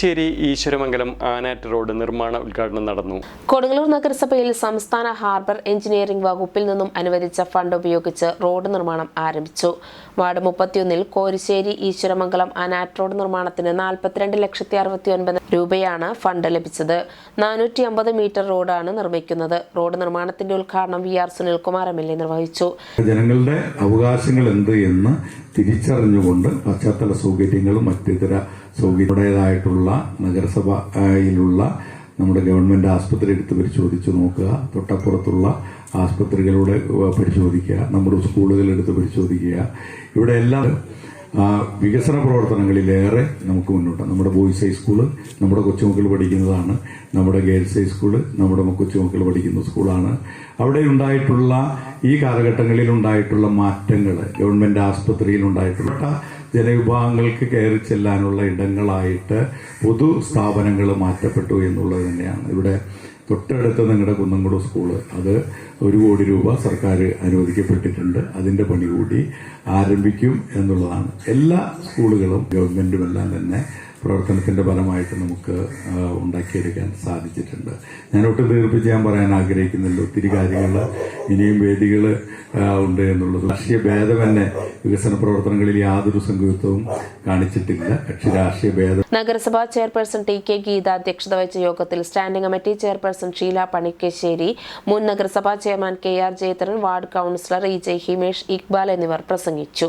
Korissery Eeswaramangalam Anat road നിർമ്മാണ ഉദ്ഘാടനം നടന്നു. കൊടുങ്ങല്ലൂർ നഗരസഭയിൽ സംസ്ഥാന ഹാർബർ എഞ്ചിനീയറിംഗ് വകുപ്പിൽ നിന്നും അനുവദിച്ച ഫണ്ട് ഉപയോഗിച്ച് റോഡ് നിർമ്മാണം ആരംഭിച്ചു. വാർഡ് മുപ്പത്തിയൊന്നിൽ കോരിശ്ശേരി ഈശ്വരമംഗലം ആനാറ്റ് റോഡ് നിർമ്മാണത്തിന് നാൽപ്പത്തിരണ്ട് ലക്ഷത്തി അറുപത്തി ഒൻപത് രൂപയാണ് ഫണ്ട് ലഭിച്ചത്. നാനൂറ്റി അമ്പത് മീറ്റർ റോഡാണ് നിർമ്മിക്കുന്നത്. റോഡ് നിർമ്മാണത്തിന്റെ ഉദ്ഘാടനം V R Sunilkumar M L A നിർവഹിച്ചു. ജനങ്ങളുടെ അവകാശങ്ങൾ എന്ത് എന്ന് തിരിച്ചറിഞ്ഞുകൊണ്ട് പശ്ചാത്തല സൗകര്യങ്ങളും മറ്റിതര സൗകര്യങ്ങളുടേതായിട്ടുള്ള നഗരസഭയിലുള്ള നമ്മുടെ ഗവൺമെന്റ് ആസ്പത്രി എടുത്ത് പരിശോധിച്ച് നോക്കുക. തൊട്ടപ്പുറത്തുള്ള ആസ്പത്രികളുടെ പരിശോധിക്കുക. നമ്മുടെ സ്കൂളുകൾ എടുത്ത് പരിശോധിക്കുക. ഇവിടെ എല്ലാം വികസന പ്രവർത്തനങ്ങളിലേറെ നമുക്ക് മുന്നോട്ട്. നമ്മുടെ ബോയ്സ് ഹൈസ്കൂൾ നമ്മുടെ കൊച്ചുമക്കൾ പഠിക്കുന്നതാണ്. നമ്മുടെ ഗേൾസ് ഹൈസ്കൂൾ നമ്മുടെ കൊച്ചുമക്കൾ പഠിക്കുന്ന സ്കൂളാണ്. അവിടെ ഉണ്ടായിട്ടുള്ള ഈ കാലഘട്ടങ്ങളിൽ ഉണ്ടായിട്ടുള്ള മാറ്റങ്ങൾ ഗവൺമെന്റ് ആസ്പത്രിയിൽ ഉണ്ടായിട്ടുള്ള ജനവിഭാഗങ്ങൾക്ക് കയറി ചെല്ലാനുള്ള ഇടങ്ങളായിട്ട് പൊതു സ്ഥാപനങ്ങൾ മാറ്റപ്പെട്ടു എന്നുള്ളത് തന്നെയാണ്. ഇവിടെ തൊട്ടടുത്ത് നിങ്ങളുടെ കുന്നംകുട സ്കൂൾ അത് ഒരു കോടി രൂപ സർക്കാർ അനുവദിക്കപ്പെട്ടിട്ടുണ്ട്. അതിന്റെ പണി കൂടി ആരംഭിക്കും എന്നുള്ളതാണ്. എല്ലാ സ്കൂളുകളും ഗവൺമെന്റുമെല്ലാം തന്നെ പ്രവർത്തനത്തിന്റെ ഫലമായിട്ട് നമുക്ക് ഉണ്ടാക്കിയെടുക്കാൻ സാധിച്ചിട്ടുണ്ട്. ഞാൻ ഒട്ടും ദീർഘിച്ച് ഞാൻ പറയാൻ ആഗ്രഹിക്കുന്നുണ്ട് ഒത്തിരി കാര്യങ്ങൾ ഇനിയും വേദികൾ ഉണ്ട് എന്നുള്ളത്. രാഷ്ട്രീയ ഭേദം തന്നെ വികസന പ്രവർത്തനങ്ങളിൽ യാതൊരു സംഘത്വവും കാണിച്ചിട്ടില്ല. കക്ഷി രാഷ്ട്രീയ ഭേദം നഗരസഭാ ചെയർപേഴ്സൺ ടി കെ ഗീത അധ്യക്ഷത വഹിച്ച യോഗത്തിൽ standing committee chairperson Sheela Panikkassery മുൻ നഗരസഭാ chairman K R Jayathran ward councillor E J Himesh Iqbal എന്നിവർ പ്രസംഗിച്ചു.